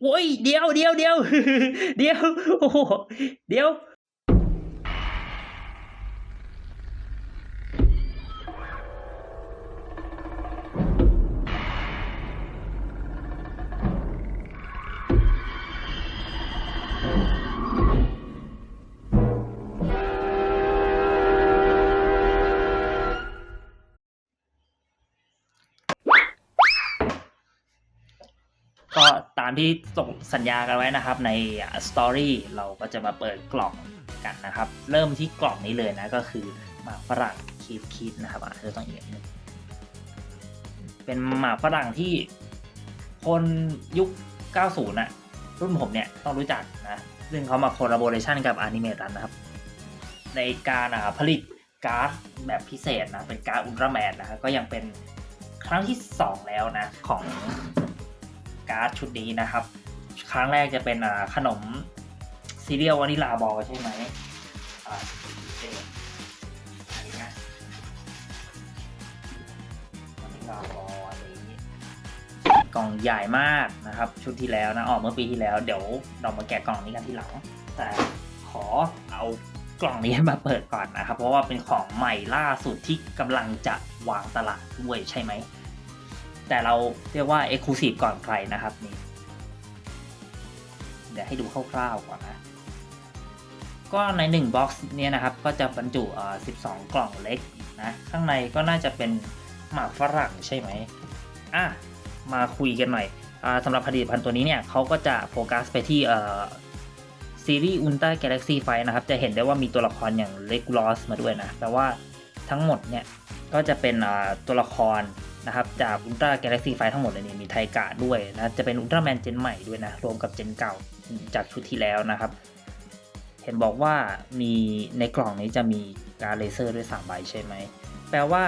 โอ้ยเดี๋ยามที่ส่งสัญญากันไว้นะครับ ในสตอรี่เราก็จะมาเปิดกล่องกันนะครับ เริ่มที่กล่องนี้เลยนะก็คือหมากฝรั่งคีดคีดนะครับอะเธอต้องเอียงนิดเป็นหมากฝรั่งที่คนยุค 90น่ะรุ่นผมเนี่ยต้องรู้จักนะซึ่งเขามาค l ล b o r a t i o n กับ a n i m e รันนะครับ ในการอะผลิตการ์ดแบบพิเศษนะเป็นการ์ดอุลตร้าแมนนะฮะก็ยังเป็นครั้งที่ 2 แล้วนะของ การ์ดชุดนี้นะครับ ครั้งแรกจะเป็นขนมซีเรียลวานิลาบอลใช่ไหมกล่องใหญ่มากนะครับ ชุดที่แล้วนะออกเมื่อปีที่แล้ว เดี๋ยวเรามาแกะกล่องนี้กันทีหลัง แต่ขอเอากล่องนี้มาเปิดก่อนนะครับ เพราะว่าเป็นของใหม่ล่าสุดที่กำลังจะวางตลาดด้วยใช่ไหม แต่เราเรียกว่า Exclusive ก่อนใครนะครับนี่เดี๋ยวให้ดูคร่าวๆก่อนนะก็ใน 1 บ็อกซ์เนี่ยนะครับก็จะบรรจุเอ่อ12 กล่องเล็กนะข้างในก็น่าจะเป็นหมากฝรั่งใช่ไหมอะมาคุยกันหน่อยอ่าสำหรับผลิตภัณฑ์ตัวนี้เนี่ยเขาก็จะโฟกัสไปที่เอ่อซีรีส์อุลตร้าแก a ล็กซี่ไฟนะครับจะเห็นได้ว่ามีตัวละครอย่างเลกูลอสมาด้วยนะแต่ว่าทั้งหมดเนี่ยก็จะเป็นตัวละคร นะครับจากอุลตร้าแก a ล็กซี่ไฟทั้งหมดเลยนี่มีไทกะด้วยนะจะเป็นอุลตร้าแมนเจนใหม่ด้วยนะรวมกับเจนเก่าจากชุดที่แล้วนะครับ เห็นบอกว่ามีในกล่องนี้จะมีการเลเซอร์ด้วย3ใบใช่ไหมแปลว่า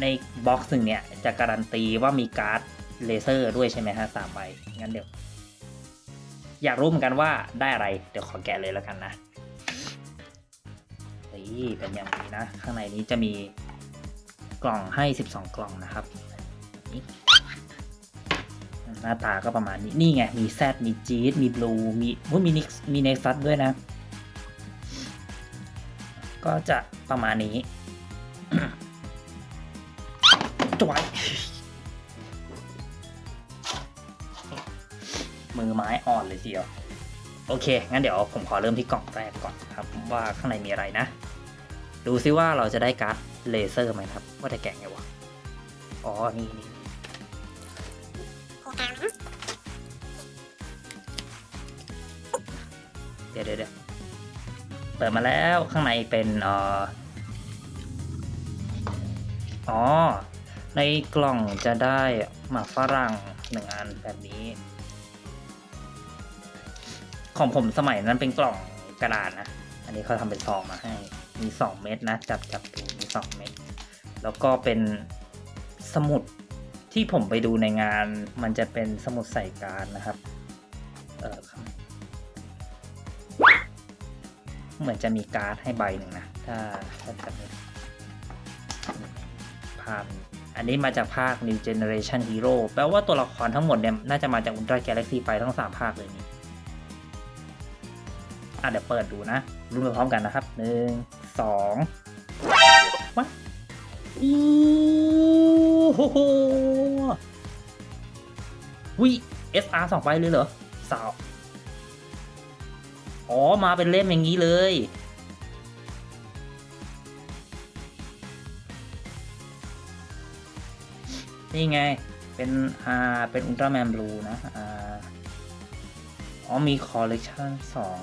ในบ็อกซ์หนึ่งเนี่ยจะการันตีว่ามีการ์ดเลเซอร์ด้วยใช่ไหมฮะสามใบงั้นเดี๋ยว อยากรู้เหมือนกันว่าได้อะไร เดี๋ยวขอแกะเลยแล้วกันนะนี่เป็นอย่างนี้นะ ข้างในนี้จะมี กล่องให้ 12 กล่องนะครับหน้าตาก็ประมาณนี้ นี่ไง มีแซดมีจีดมีบลูมีมีนิกมีเนซัสด้วยนะ ก็จะประมาณนี้จวยมือไม้อ่อนเลยทีเดียว โอเค งั้นเดี๋ยวผมขอเริ่มที่กล่องแรกก่อนครับ ว่าข้างในมีอะไรนะ ดูซิว่าเราจะได้การ์ด เลเซอร์ไหมครับ ว่าจะแกะไงวะ อ๋อ นี่นี่เดี๋ยวเดี๋ยวเปิดมาแล้วข้างในเป็นอ๋อ ในกล่องจะได้หมากฝรั่งหนึ่งอันแบบนี้ ของผมสมัยนั้นเป็นกล่องกระดาษนะ อันนี้เขาทำเป็นซองมาให้ มีสองเม็ดนะ จับจับดู มีสองเม็ดแล้วก็เป็นสมุดที่ผมไปดูในงาน มันจะเป็นสมุดใส่การนะครับ เออครับเหมือนจะมีการ์ดให้ใบหนึ่งนะ ถ้าถ้าจำไม่ผิดภาพนี้อันนี้มาจากภาค New Generation Hero แปลว่าตัวละครทั้งหมดเนี่ย น่าจะมาจาก Ultra Galaxy ไฟทั้ง 3 ภาคเลยนี่อะเดี๋ยวเปิดดูนะรุ่นไปพร้อมกันนะครับหนึ่งสอง อู้โหโหวิ SR สองใบเลยเหรอสาว อ๋อ มาเป็นเล่มอย่างนี้เลย นี่ไง เป็นอ่าเป็นอุลตร้าแมนบลูนะ อ่า อ๋อ มีคอลเลกชันสอง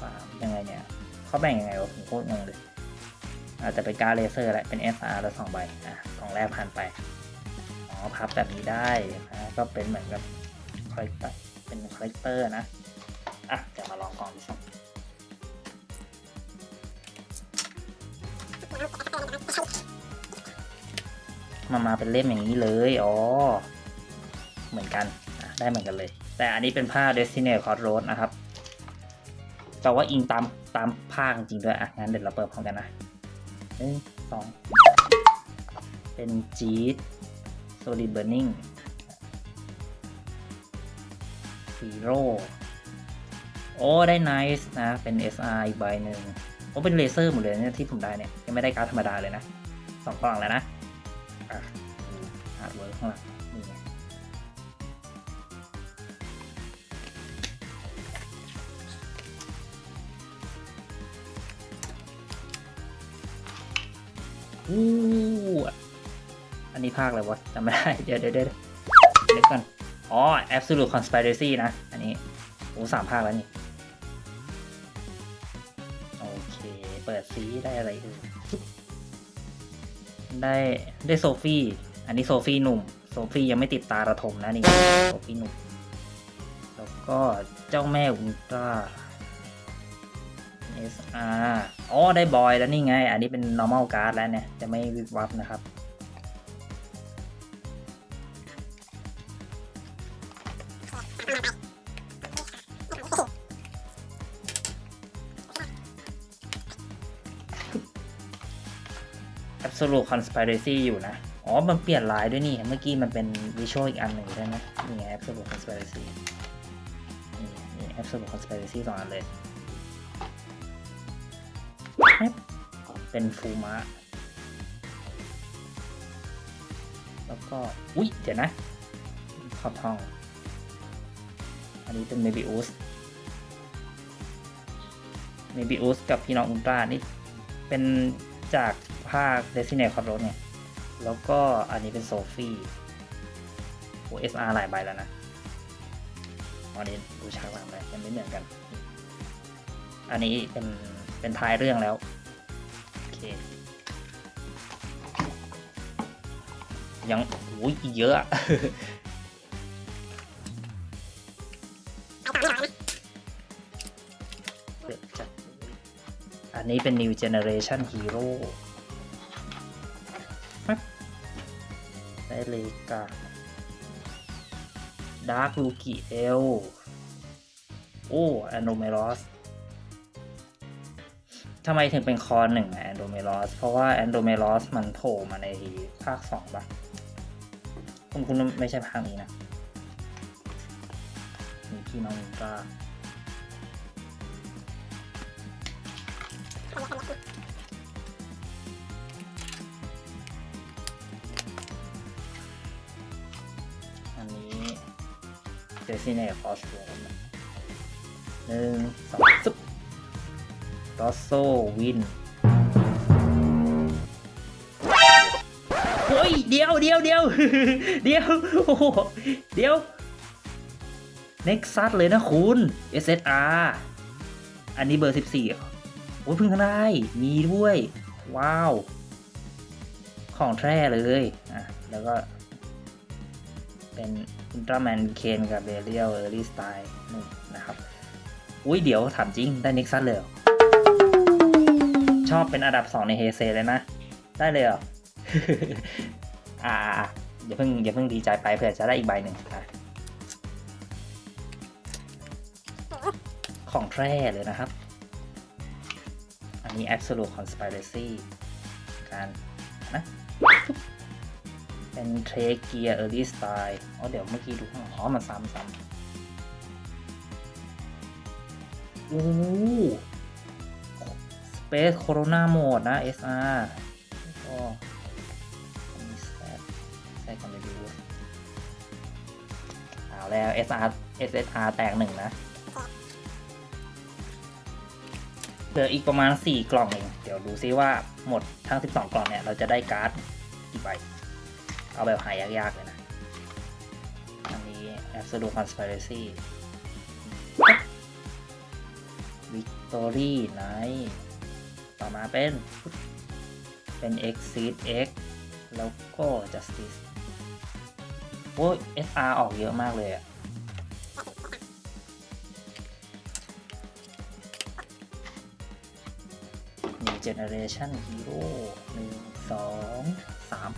สามยังไงเนี่ย เขาแบ่งยังไงวะผมโคตรงงเลย อาจจะเป็นการเลเซอร์แหละเป็น SR แล้วสองใบอะกล่องแรกผ่านไปอ๋อพับแบบนี้ได้นะก็เป็นเหมือนกับคอลเลกเตอร์เป็นคอลเลกเตอร์นะอะเดี๋ยวมาลองกล่องที่สองมันมาเป็นเล่มอย่างนี้เลยอ๋อเหมือนกันได้เหมือนกันเลย แต่อันนี้เป็นผ้า Destiny Crossroad นะครับแปลว่าอิงตามตามผ้าจริงด้วยอะงั้นเดี๋ยวเราเปิดพร้อมกันนะ หนึ่งสองเป็นจีด Solid Burning Hero โอ้ ได้ Nice นะ เป็น SR อีกใบหนึ่งโอ้เป็นเลเซอร์หมดเลยเนี่ยที่ผมได้เนี่ย ยังไม่ได้การ์ดธรรมดาเลยนะสองกล่องแล้วนะอะฮาร์ดเวิร์กข้างหลัง อู้อันนี้ภาคอะไรวะจำไม่ได้ เดี๋ยวเดี๋ยวเดี๋ยวเดี๋ยวก่อน อ๋อ Absolute Conspiracy นะ อันนี้โอ้สามภาคแล้วนี่ โอเค เปิดซีได้อะไรเอ่ยได้ได้โซฟี่ อันนี้โซฟี่หนุ่ม โซฟี่ยังไม่ติดตาระทมนะนี่ โซฟี่หนุ่ม แล้วก็เจ้าแม่อุลตร้า SR อ๋อได้บอยแล้วนี่ไง อันนี้เป็น normal card แล้วเนี่ย จะไม่วิบวับนะครับ Absolute Conspiracy อยู่นะ อ๋อ มันเปลี่ยนลายด้วยนี่ เมื่อกี้มันเป็นวิชวลอีกอันหนึ่งใช่ไหมนี่ไง Absolute Conspiracy นี่นี่ Absolute Conspiracy สองอันเลย เป็นฟูมะแล้วก็ อุ๊ย เดี๋ยวนะขอบทอง อันนี้เป็นเมบิอุสเมบิอุสกับพี่น้องอุลตร้านี่ เป็นจากภาคเดซิเนคอร์โรเนี่ย แล้วก็อันนี้เป็นโซฟี่โอเอสอาร์หลายใบแล้วนะอันนี้ดูฉากหลังเลยมันไม่เหมือนกัน อันนี้เป็น เป็นท้ายเรื่องแล้ว โอเค ยังโอ้ยอีกเยอะอะเดือดจัดอันนี้เป็น New Generation Hero ปั๊บได้เลกา Dark l u k i El โอ้ Andromelos ทำไมถึงเป็นคอหนึ่งแอนโดเมลอสเพราะว่าแอนโดเมลอสมันโผล่มาในภาคสองปะคุณคุณไม่ใช่ภาคนี้นะ มีพี่น้องก็อันนี้เจสซี่เน่คอสโรมหนึ่งสองซึบร อสโซวินเฮ้ยเดียวเดียวเดียวเดียวโอ้โหเดียวเน็กซัสเลยนะคุณ SSR อันนี้เบอร์ 14 โอ้ยเพิ่งได้ มีด้วย ว้าว ของแท้เลยอะแล้วก็ เป็นอุลตร้าแมนเคนกับเบเรียลเออร์ลี่สไตล์นู่นนะครับ อุ้ยเดี๋ยวถามจริง ได้เน็กซัสเลยเชอบเป็นอันดับสองในเฮเซเลยนะ ได้เลยเหรอ อ่าอย่าเพิ่งอย่าเพิ่งดีใจไปเผื่อจะได้อีกใบหนึ่งอะของแท้เลยนะครับ อันนี้ Absolute Conspiracy การนะเป็นเทรเกียร์ Early Style อ๋อเดี๋ยวเมื่อกี้ดูข้างหลังอ๋อมันซ้ำซ้ำโอ้ Space Corona Mode นะ SR แล้วก็มีแซดแซดกันไปดูเอาแล้ว SR SSR แตกหนึ่งนะ เหลืออีกประมาณ 4 กล่องเอง เดี๋ยวดูซิว่าหมดทั้ง 12 กล่องเนี่ย เราจะได้การ์ดกี่ใบ เอาแบบหายากๆเลยนะ อันนี้ Absolute Conspiracy Victory Night มาเป็นเป็น Exit X แล้วก็ Justice โอ้ย SR ออกเยอะมากเลยอะ New Generation Hero หนึ่งสองสาม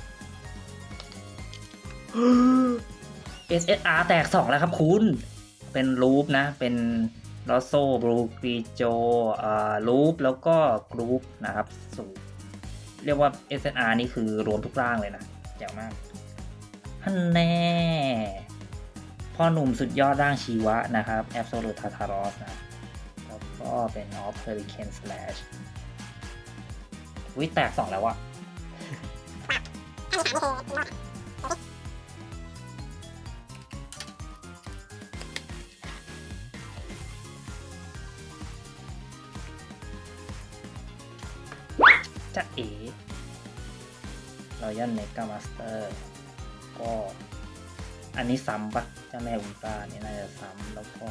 SSR แตกสองแล้วครับคุณ เป็นรูปนะ เป็น ลอโซบรูกีโจอ่ารูปแล้วก็กรุ๊ปนะครับสูเรียกว่า SNR นี่คือรวมทุกร่างเลยนะแจ๋วมากฮันแน่พ่อหนุ่มสุดยอดร่างชีวะนะครับ Absolute Tartaros นะแล้วก็เป็น Off Hurricane Slash วิแตกสองแล้วอะ จะเอ๋รอยัลเมกามาสเตอร์ก็อันนี้ซ้ำปะเจ้าแม่อุลตร้านี่น่าจะซ้ำแล้วก็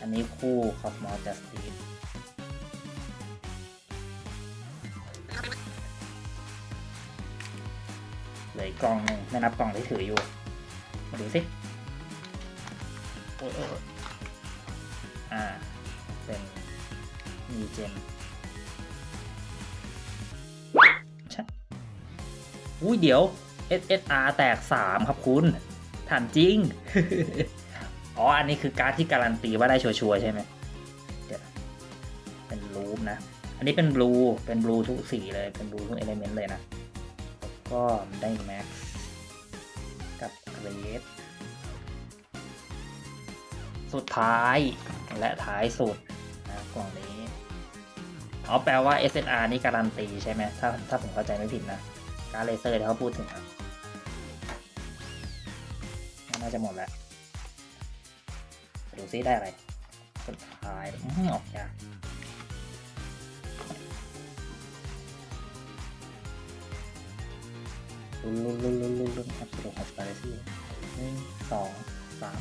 อันนี้คู่คอสมอลจัสติสเหลืออีกกล่องหนึ่งไม่นับกล่องที่ถืออยู่ มาดูสิโอ้ยโอ้ยโอ้ยอ่า เป็นมีเจน อุ้ยเดี๋ยว SSR แตก 3 ครับคุณ ถามจริง อ๋อ อันนี้คือการ์ดที่การันตีว่าได้ชัวร์ใช่ไหมเดี๋ยวนะเป็นรูปนะ อันนี้เป็นบลู เป็นบลูทุกสีเลย เป็นบลูทุกเอลิเมนต์เลยนะ ก็ได้แม็กซ์กับเกรดสุดท้ายและท้ายสุดนะกล่องนี้ อ๋อ แปลว่า SNR นี่การันตีใช่ไหมถ้าถ้าผมเข้าใจไม่ผิดนะ การเลเซอร์ที่เขาพูดถึงอะน่าจะหมดแล้วดูซิได้อะไรสุดท้ายอืมออกยากลุ้นลุ้นลุ้นลุ้นลุ้นลุ้นครับสรุปของสปาเรซี่หนึ่งสองสาม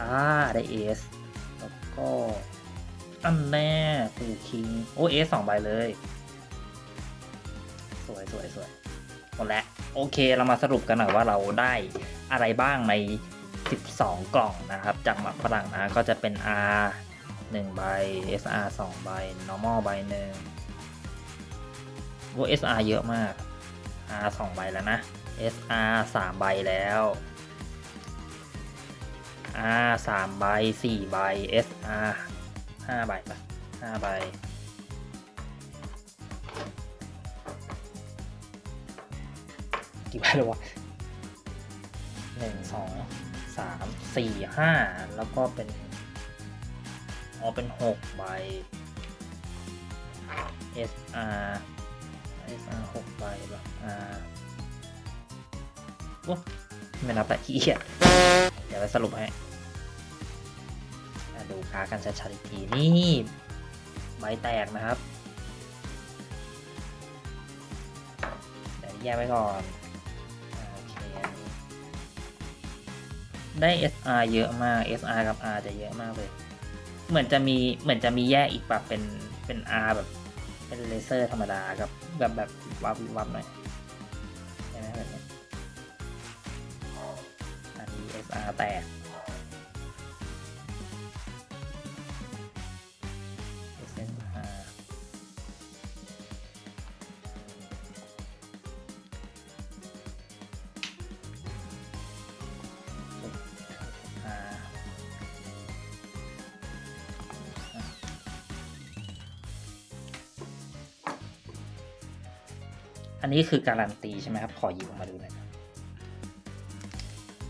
อ่า ได้เอสแล้วก็อันแน่ฟูคิง โอ้เอสสองใบเลย สวยสวยสวยหมดแล้วโอเคเรามาสรุปกันหน่อยว่าเราได้อะไรบ้างใน 12 กล่องนะครับ จากหมักฝรั่งนะก็จะเป็น R 1ใบ SR 2ใบ normal ใบหนึ่งโอ้ SR เยอะมาก R 2ใบแล้วนะ SR 3ใบแล้ว R 3ใบ4ใบ SR 5ใบปะ5ใบ กี่ใบแล้ววะหนึ่งสองสามสี่ห้าแล้วก็เป็นอ๋อเป็นหกใบ SR SR หกใบแบบ R โอ้ไม่นับแต่ขี้เกียจเดี๋ยวไปสรุปให้ดูค้ากันชัดๆอีกทีนี่ใบแตกนะครับ เดี๋ยวแยกไว้ก่อน ได้ SR เยอะมาก SR กับ R จะเยอะมากเลย เหมือนจะมีเหมือนจะมีแยกอีกปรับเป็นเป็น R แบบเป็นเลเซอร์ธรรมดากับแบบแบบวับวับหน่อยใช่ไหมแบบนี้อันนี้ SR แตก อันนี้คือการันตีใช่ไหมครับ ขอหยิบออกมาดูหน่อยครับ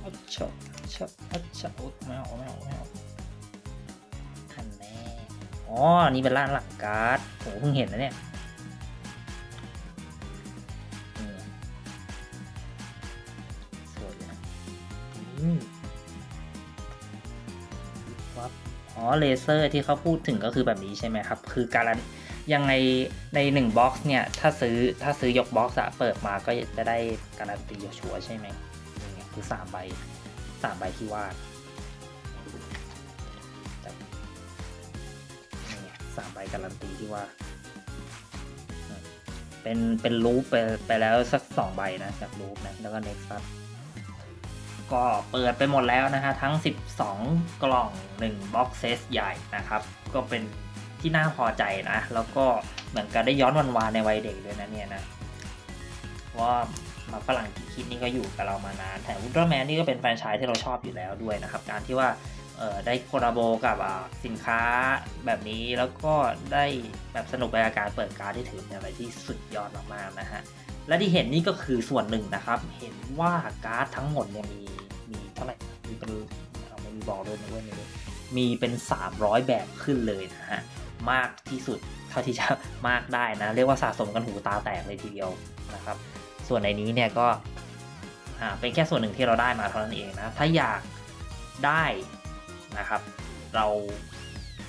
อัชชะอัชชะอัชชะอุ๊ยไม่เอาไม่เอาไม่เอาอันแน่อ๋อนนี้เป็นร้านหลักการ์ดโหเพิ่งเห็นนะเนี่ยสวยเลยนะอืมวับอ๋อเลเซอร์ที่เขาพูดถึงก็คือแบบนี้ใช่ไหมครับ คือการัน ยังไงใน1บ็อกซ์เนี่ยถ้าซื้อถ้าซื้อยกบ็อกซ์อะเปิดมาก็จะได้การันตีชัวร์ใช่ไหมนี่ไงคือ3ใบ3ใบที่วาดสามใบการันตีที่ว่า เป็นเป็นรูปไปไปแล้วสักสองใบนะจากรูปนะแล้วก็เน็กซัสก็เปิดไปหมดแล้วนะฮะทั้ง 12 กล่อง 1บ็อกเซสใหญ่นะครับ ก็เป็น ที่น่าพอใจนะ แล้วก็เหมือนกับได้ย้อนวันวานในวัยเด็กด้วยนะเนี่ยนะว่ามาฝรั่งกิคิดนี่ก็อยู่กับเรามานานแต่อุลตร้าแมนนี่ก็เป็นแฟรนไชส์ที่เราชอบอยู่แล้วด้วยนะครับ การที่ว่าได้โคลาโบกับสินค้าแบบนี้แล้วก็ได้แบบสนุกไปกับการเปิดการที่ถือเป็นอะไรที่สุดยอดมากๆนะฮะและที่เห็นนี่ก็คือส่วนหนึ่งนะครับ เห็นว่าการ์ดทั้งหมดเนี่ยมีมีเท่าไหร่มีเป็นเอาไม่มีบอกด้วยนะเว้ยไม่รู้มีเป็น 300 แบบขึ้นเลยนะฮะ มากที่สุด เท่าที่จะมากได้นะ เรียกว่าสะสมกันหูตาแตกเลยทีเดียวนะครับ ส่วนในนี้เนี่ยก็เป็นแค่ส่วนหนึ่งที่เราได้มาเท่านั้นเองนะ ถ้าอยากได้นะครับ เรา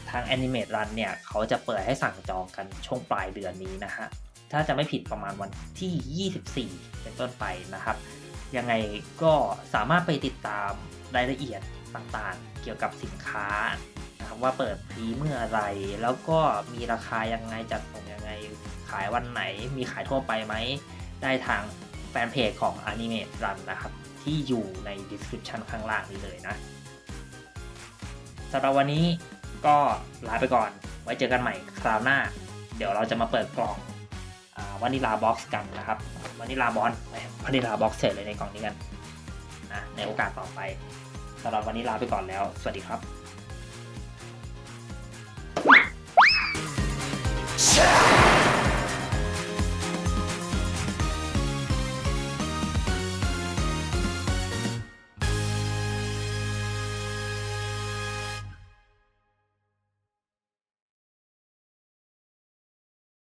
ทาง Animate Run เนี่ยเขาจะเปิดให้สั่งจองกันช่วงปลายเดือนนี้นะฮะ ถ้าจะไม่ผิดประมาณวันที่ 24 เป็นต้นไปนะครับ ยังไงก็สามารถไปติดตามรายละเอียดต่างๆ เกี่ยวกับสินค้า นะครับว่าเปิดพรีเมื่อไร แล้วก็มีราคายังไงจัดส่งยังไงขายวันไหน มีขายทั่วไปไหม ได้ทางแฟนเพจของ Animate Run นะครับ ที่อยู่ใน description ข้างล่างนี้เลยนะสำหรับวันนี้ก็ลาไปก่อน ไว้เจอกันใหม่คราวหน้า เดี๋ยวเราจะมาเปิดกล่องวานิลาบ็อกซ์กันนะครับวานิลาบอลวานิลาบ็อกซ์เสร็จเลยในกล่องนี้กันนะในโอกาสต่อไปสำหรับวันนี้ลาไปก่อนแล้ว สวัสดีครับ